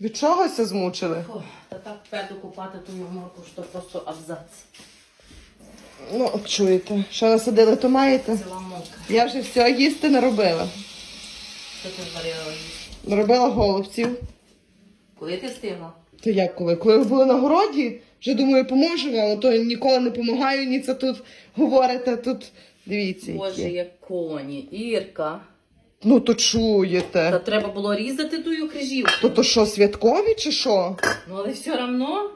Від чогося змучили? Фу, та так перду купати ту морку, що просто абзац. Ну, чуєте, що насадили, то маєте. Ціла мокра. Я вже все їсти наробила. Що ти зварила їсти? Наробила голубців. Коли ти встигла? То як коли? Коли ви були на городі, вже думаю, поможемо, але то ніколи не допомагаю, ні це тут говорите, тут дивіться. Боже, Які. як коні. Ірка. Ну то Та чуєте. треба було різати тую крижівку. То то що, святкові чи що? Ну, але все одно.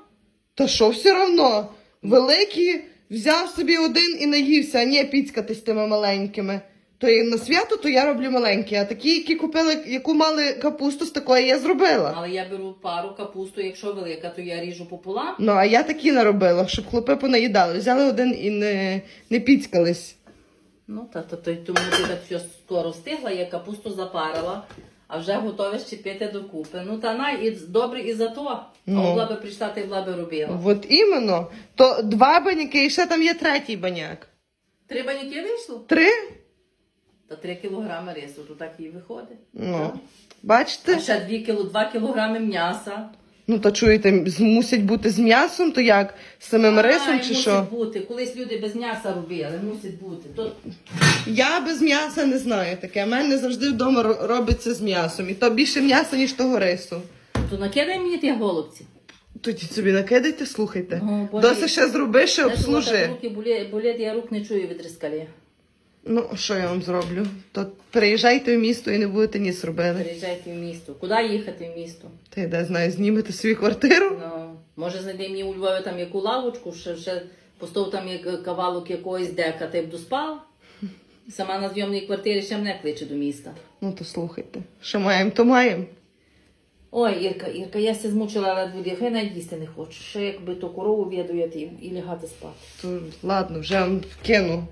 Та що все одно? Великий взяв собі один і наївся, а не піцькатись тими маленькими. То і на свято, то я роблю маленькі, а такі, які купили, яку мали капусту, з такої я зробила. Але я беру пару капусту, якщо велика, то я ріжу пополам. Ну, а я такі наробила, щоб хлопи понаїдали. Взяли один і не, не піцькались. Ну, та, та, та, тому ти так все скоро встигла, я капусту запарила, а вже готове щепити докупи. Ну, та най, і добре і за то. Ну. А могла би прийшла, ти була би робила. От іменно. То два баняки і ще там є третій баняк. Три баняки вийшло? Три? Та три кілограми рису, то так і виходить. Ну. Так. Бачите? А ще дві кіло, два кілограми м'яса. Ну, то чуєте, з- мусять бути з м'ясом, то як? З самим рисом чи мусить що? бути. Колись люди без м'яса робили, мусить бути. То Я без м'яса не знаю таке. У мене завжди вдома ро- робиться з м'ясом. І то більше м'яса, ніж того рису. То накидай мені ті голубці. Тоді собі накидайте, слухайте. Ну, Боже. Досить ще зроби, ще Знаєш, обслужи. Руки болять, болять, я рук не чую від рискалі. Ну, що я вам зроблю? То переїжджайте в місто і не будете ніс робили. Переїжджайте в місто. Куди їхати в місто? Та я де знаю, знімете свою квартиру. Ну, може знайди мені у Львові там яку лавочку, ще, ще постав там як кавалок якогось дека, ти б доспав. Сама на зйомній квартирі ще мене кличе до міста. Ну то слухайте. Що маємо, то маємо. Ой, Ірка, Ірка, я ся змучила ледве, я навіть їсти не хочу. Ще якби ту корову відуяти і, і лягати спати. То ладно, вже вам кину.